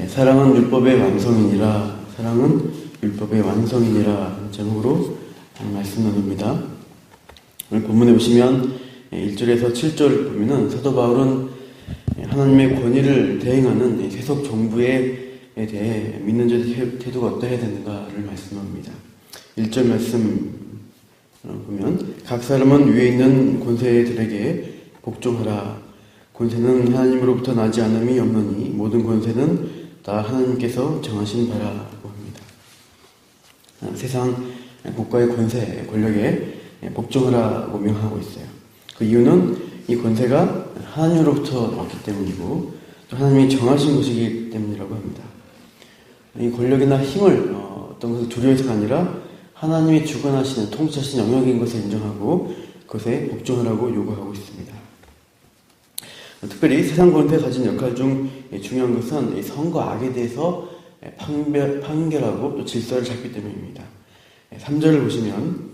예, 사랑은 율법의 완성이니라 사랑은 율법의 완성이니라 제목으로 말씀 나눕니다. 오늘 본문에 보시면 1절에서 7절 보면은 사도 바울은 하나님의 권위를 대행하는 세속 정부에 대해 믿는 자의 태도가 어떠해야 되는가를 말씀합니다. 1절 말씀 보면 각 사람은 위에 있는 권세들에게 복종하라. 권세는 하나님으로부터 나지 않음이 없느니 모든 권세는 다 하나님께서 정하신 바라고 합니다. 세상 국가의 권세, 권력에 복종하라고 명하고 있어요. 그 이유는 이 권세가 하나님으로부터 왔기 때문이고 또 하나님이 정하신 것이기 때문이라고 합니다. 이 권력이나 힘을 어떤 것을 두려워서가 아니라 하나님이 주관하시는 통치하신 영역인 것을 인정하고 그것에 복종하라고 요구하고 있습니다. 특별히 세상 권세가 가진 역할 중 중요한 것은 선과 악에 대해서 판별, 판결하고 또 질서를 잡기 때문입니다. 3절을 보시면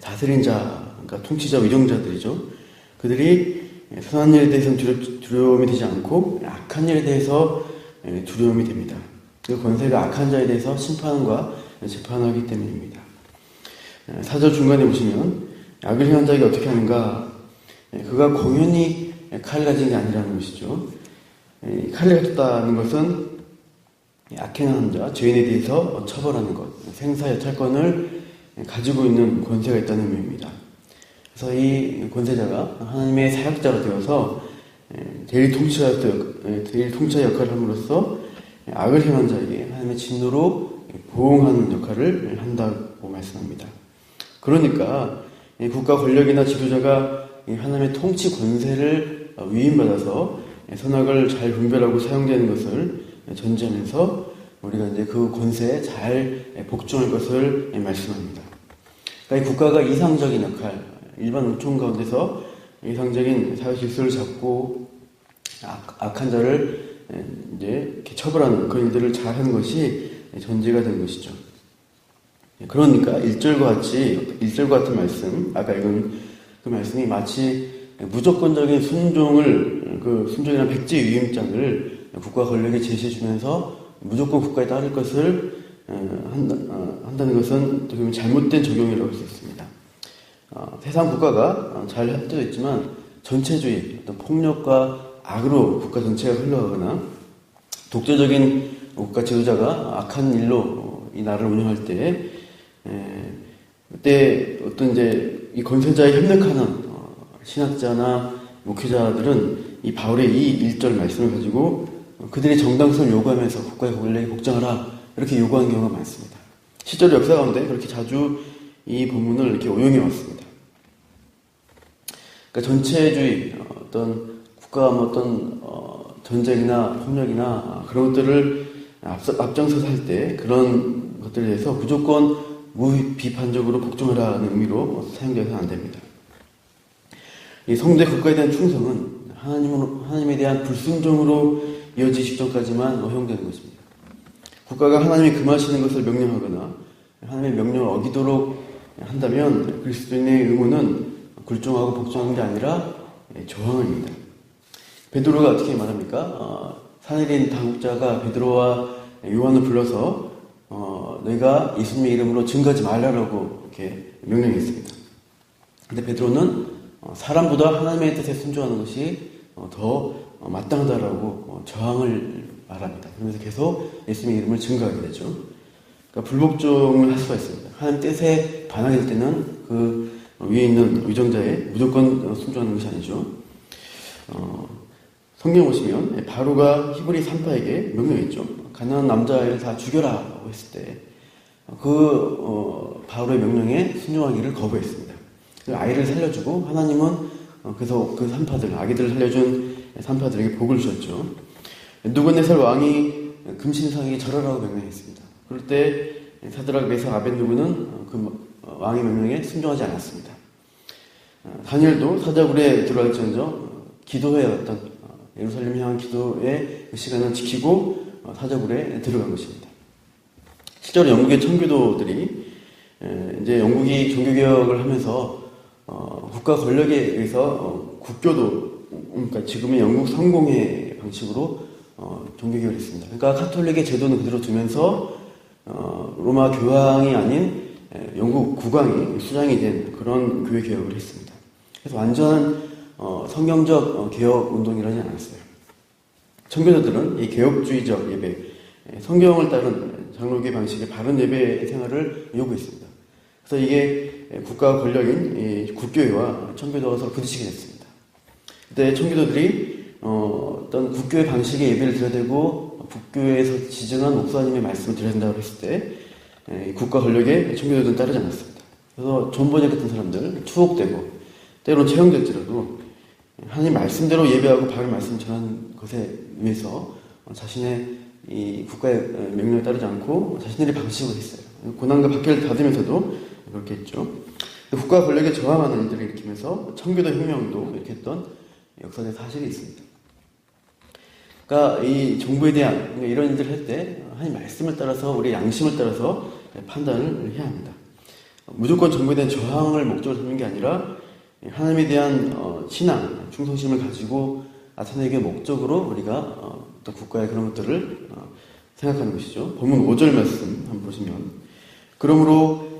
다스린 자, 그러니까 통치자, 위정자들이죠. 그들이 선한 일에 대해서는 두려움이 되지 않고 악한 일에 대해서 두려움이 됩니다. 그 권세가 악한 자에 대해서 심판과 재판하기 때문입니다. 사절 중간에 보시면 악을 행한 자에게 어떻게 하는가? 그가 공연히 칼을 가진 게 아니라는 것이죠. 칼을 가졌다는 것은 악행한 자, 죄인에 대해서 처벌하는 것, 생사여탈권을 가지고 있는 권세가 있다는 의미입니다. 그래서 이 권세자가 하나님의 사역자가 되어서 대일 대일 통치자 역할을 함으로써 악을 행한 자에게 하나님의 진노로 보응하는 역할을 한다고 말씀합니다. 그러니까 국가 권력이나 지도자가 하나님의 통치 권세를 위임받아서 선악을 잘 분별하고 사용되는 것을 전제하면서 우리가 이제 그 권세에 잘 복종할 것을 말씀합니다. 그러니까 이 국가가 이상적인 역할, 일반 은총 가운데서 이상적인 사회 질서를 잡고 악, 한 자를 이제 처벌하는 그런 일들을 잘 하는 것이 전제가 된 것이죠. 그러니까 1절과 같이 1절과 같은 말씀, 아까 읽은 그 말씀이 마치 무조건적인 순종을 그 순종이라는 백지 위임장을 국가 권력에 제시해 주면서 무조건 국가에 따를 것을 한다, 는 것은 어떻게 보면 잘못된 적용이라고 할 수 있습니다. 어, 세상 국가가 잘 합쳐져 있지만 전체주의, 어떤 폭력과 악으로 국가 전체가 흘러가거나 독재적인 국가 지도자가 악한 일로 이 나라를 운영할 때 그때 어떤 이제 이 권세자에 협력하는 어, 신학자나 목회자들은 이 바울의 이 일절 말씀을 가지고 그들의 정당성을 요구하면서 국가의 권력에 복장하라 이렇게 요구하는 경우가 많습니다. 실제로 역사 가운데 그렇게 자주 이 본문을 이렇게 오용해 왔습니다. 그러니까 전체주의 어떤 국가 뭐 어떤 어, 전쟁이나 폭력이나 그런 것들을 앞장서서 할 때 그런 것들에 대해서 무조건 무비판적으로 복종하라는 의미로 사용되어서는 안 됩니다. 이 성대 국가에 대한 충성은 하나님으로, 하나님에 대한 불순종으로 이어지기 직전까지만 허용되는 것입니다. 국가가 하나님이 금하시는 것을 명령하거나 하나님의 명령을 어기도록 한다면 그리스도인의 의무는 굴종하고 복종하는 게 아니라 저항입니다. 베드로가 어떻게 말합니까? 어, 사내린 당국자가 베드로와 요한을 불러서 어, 너희가 예수님의 이름으로 증거하지 말라라고 이렇게 명령했습니다. 근데 베드로는 어, 사람보다 하나님의 뜻에 순종하는 것이 어, 더 어, 마땅하다라고 어, 저항을 말합니다. 그러면서 계속 예수님의 이름을 증거하게 되죠. 그러니까 불복종을 할 수가 있습니다. 하나님 뜻에 반하게 될 때는 그 위에 있는 위정자에 무조건 순종하는 것이 아니죠. 어, 성경 보시면 바로가 히브리 산파에게 명령했죠. 가난한 남자를 다 죽여라고 했을 때그 어, 바로의 명령에 순종하기를 거부했습니다. 그 아이를 살려주고 하나님은 어, 그래서 그 산파들 아기들을 살려준 산파들에게 복을 주셨죠. 누구네살 왕이 금신상에게 절하라고 명령했습니다. 그럴 때 사드락 메사 아벤누고는 그 왕의 명령에 순종하지 않았습니다. 다니엘도 사자굴에 들어갈지언정 기도해 왔던 예루살렘 향한 기도의 그 시간을 지키고 사자굴에 들어간 것입니다. 실제로 영국의 청교도들이 이제 영국이 종교개혁을 하면서 어, 국가 권력에 의해서 어, 국교도 그러니까 지금의 영국 성공회 방식으로 어, 종교개혁을 했습니다. 그러니까 카톨릭의 제도는 그대로 두면서 어, 로마 교황이 아닌 에, 영국 국왕이 수장이 된 그런 교회 개혁을 했습니다. 그래서 완전 어, 성경적 어, 개혁 운동이라지 않았어요. 청교도들은 이 개혁주의적 예배, 에, 성경을 따른 장로교 방식의 바른 예배 생활을 요구했습니다. 그래서 이게 국가 권력인 이 국교회와 청교도가 서로 부딪히게 됐습니다. 그때 청교도들이 어, 떤 국교회 방식의 예배를 드려야 되고 국교회에서 지정한 목사님의 말씀을 드려야 된다고 했을 때 에, 국가 권력에 청교도들은 따르지 않았습니다. 그래서 존버니 같은 사람들 투옥되고 때로는 채용될지라도 하나님 말씀대로 예배하고 바른 말씀 전하는 것에 위해서 자신의 이 국가의 명령에 따르지 않고 자신들의 방식으로 했어요. 고난과 박해를 받으면서도 그렇게 했죠. 국가 권력에 저항하는 일들을 일으키면서 청교도 혁명도 이렇게 했던 역사적 사실이 있습니다. 그러니까 이 정부에 대한 이런 일들을 할 때 하나님 말씀을 따라서 우리 양심을 따라서 판단을 해야 합니다. 무조건 정부에 대한 저항을 목적으로 삼는 게 아니라 하나님에 대한 어, 신앙, 충성심을 가지고 나타내기 목적으로 우리가 어, 또 국가의 그런 것들을 어, 생각하는 것이죠. 본문 5절 말씀 한번 보시면 그러므로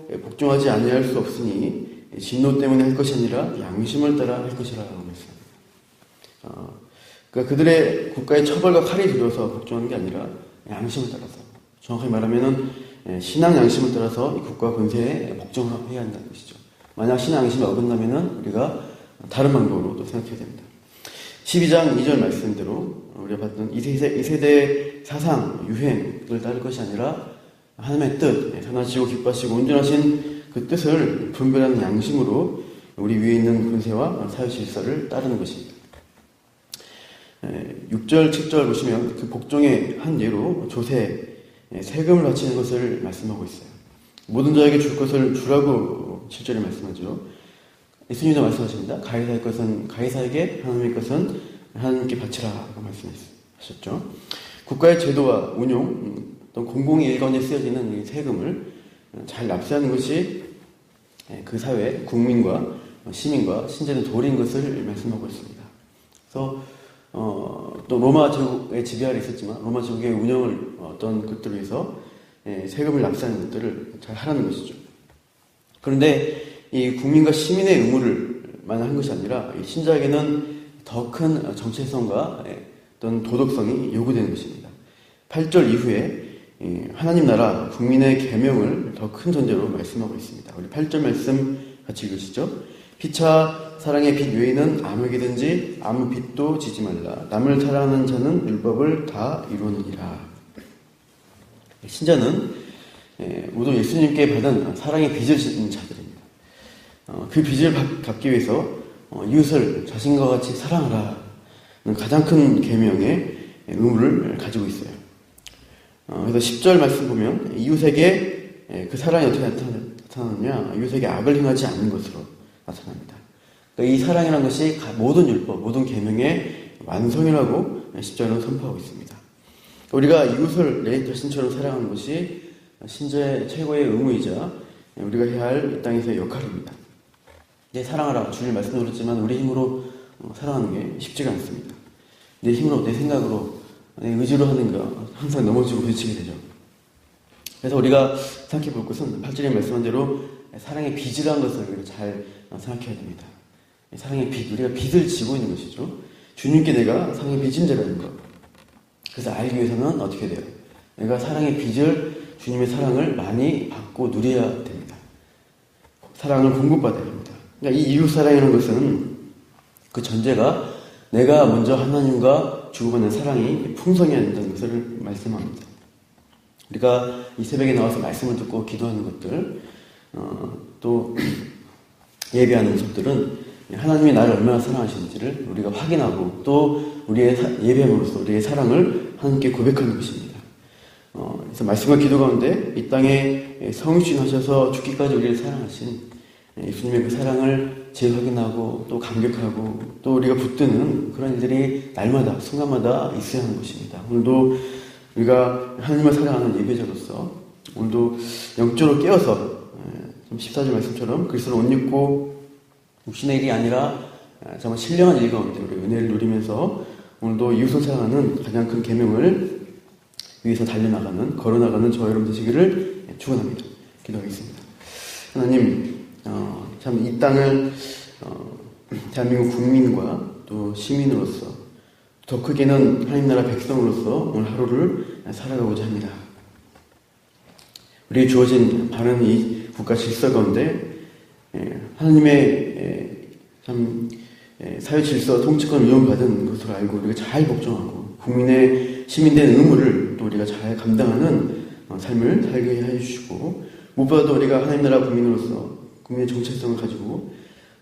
복종하지 아니할 수 없으니 진노 때문에 할 것이 아니라 양심을 따라 할 것이라고 말씀합니다. 어, 그러니까 그들의 국가의 처벌과 칼이 들어서 복종하는 게 아니라 양심을 따라서 정확히 말하면은 신앙 양심을 따라서 국가 권세에 복종해야 한다는 것이죠. 만약 신앙 양심이 어긋나면은 우리가 다른 방법으로 또 생각해야 됩니다. 12장 2절 말씀대로 우리가 봤던 2세대, 2세대 사상, 유행을 따를 것이 아니라 하나님의 뜻, 선하시고 기뻐하시고 온전하신 그 뜻을 분별하는 양심으로 우리 위에 있는 군세와 사회 질서를 따르는 것입니다. 6절, 7절 보시면 그 복종의 한 예로 조세, 세금을 바치는 것을 말씀하고 있어요. 모든 자에게 줄 것을 주라고 7절에 말씀하죠. 예수님도 말씀하십니다. 가이사의 것은 가이사에게, 하나님의 것은 하나님께 바치라고 말씀하셨죠. 국가의 제도와 운용, 또 공공의 일관에 쓰여지는 이 세금을 잘 납세하는 것이 그 사회, 국민과 시민과 신자는 도리인 것을 말씀하고 있습니다. 그래서 어, 또 로마 제국의 지배하에 있었지만 로마 제국의 운영을 어떤 것들을 위해서 세금을 납세하는 것들을 잘 하라는 것이죠. 그런데 이 국민과 시민의 의무를 만 한 것이 아니라 신자에게는 더 큰 정체성과 어떤 도덕성이 요구되는 것입니다. 8절 이후에 하나님 나라 국민의 계명을 더 큰 전제로 말씀하고 있습니다. 우리 8절 말씀 같이 읽으시죠. 피차 사랑의 빛 외에는 아무에게든지 아무 빛도 지지 말라. 남을 사랑하는 자는 율법을 다 이루느니라. 신자는 모두 예수님께 받은 사랑의 빚을 짓는 자들입니다. 어, 그 빚을 갚기 위해서 어, 이웃을 자신과 같이 사랑하라는 가장 큰 계명의 의무를 가지고 있어요. 어, 그래서 10절 말씀 보면 이웃에게 그 사랑이 어떻게 나타나느냐 이웃에게 악을 행하지 않는 것으로 나타납니다. 그러니까 이 사랑이라는 것이 모든 율법, 모든 계명의 완성이라고 10절은 선포하고 있습니다. 우리가 이웃을 내 자신처럼 사랑하는 것이 신자의 최고의 의무이자 우리가 해야 할 이 땅에서의 역할입니다. 내 사랑하라 주님 말씀드렸지만 우리 힘으로 사랑하는 게 쉽지가 않습니다. 내 힘으로 내 생각으로 내 의지로 하는 거 항상 넘어지고 부딪히게 되죠. 그래서 우리가 생각해 볼 것은 8절에 말씀한 대로 사랑의 빚이라는 것을 우리가 잘 생각해야 됩니다. 사랑의 빚, 우리가 빚을 지고 있는 것이죠. 주님께 내가 사랑의 빚인 자라는 것. 그래서 알기 위해서는 어떻게 돼요? 내가 사랑의 빚을, 주님의 사랑을 많이 받고 누려야 됩니다. 사랑을 공급받아야 합니다. 그러니까 이 이웃 사랑이라는 것은 그 전제가 내가 먼저 하나님과 주고받는 사랑이 풍성해야 된다는 것을 말씀합니다. 우리가 이 새벽에 나와서 말씀을 듣고 기도하는 것들, 어, 또 예배하는 것들은 하나님이 나를 얼마나 사랑하시는지를 우리가 확인하고 또 우리의 예배함으로써 우리의 사랑을 하나님께 고백하는 것입니다. 어, 그래서 말씀과 기도 가운데 이 땅에 성육신 하셔서 죽기까지 우리를 사랑하신 예수님의 그 사랑을 재확인하고 또 감격하고 또 우리가 붙드는 그런 일들이 날마다 순간마다 있어야 하는 것입니다. 오늘도 우리가 하나님을 사랑하는 예배자로서 오늘도 영적으로 깨어서 14절 말씀처럼 그리스도를 옷 입고 육신의 일이 아니라 정말 신령한 일 가운데 우리 은혜를 누리면서 오늘도 이웃을 사랑하는 가장 큰 계명을 위해서 달려나가는 걸어나가는 저 여러분 되시기를 축원합니다. 기도하겠습니다. 하나님 어, 참 이 땅을 어, 대한민국 국민과 또 시민으로서 더 크게는 하나님 나라 백성으로서 오늘 하루를 살아가고자 합니다. 우리 주어진 바른 이 국가 질서 가운데 예, 하나님의 예, 참 예, 사회 질서 통치권 위험받은 것으로 알고 우리가 잘 복종하고 국민의 시민된 의무를 또 우리가 잘 감당하는 어, 삶을 살게 해주시고 무엇보다도 우리가 하나님 나라 국민으로서 국민의 정체성을 가지고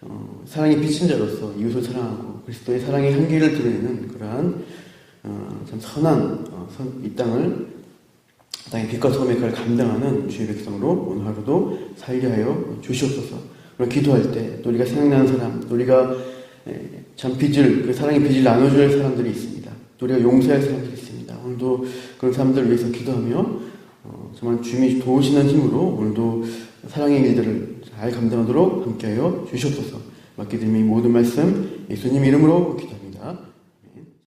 어, 사랑의 빚진 자로서 이웃을 사랑하고 그리스도의 사랑의 향기를 드러내는 그러한 어, 참 선한 어, 선- 이 땅을 땅의 빛과 소금의 역할을 감당하는 주의 백성으로 오늘 하루도 살게 하여 주시옵소서. 오늘 기도할 때 또 우리가 생각나는 사람, 또 우리가 에, 참 빚을 그 사랑의 빚을 나눠줄 사람들이 있습니다. 또 우리가 용서할 사람들이 있습니다. 오늘도 그런 사람들을 위해서 기도하며 어, 정말 주님이 도우시는 힘으로 오늘도 사랑의 일들을 잘 감당하도록 함께하여 주시옵소서. 맡기드림이 모든 말씀 예수님 이름으로 기도합니다.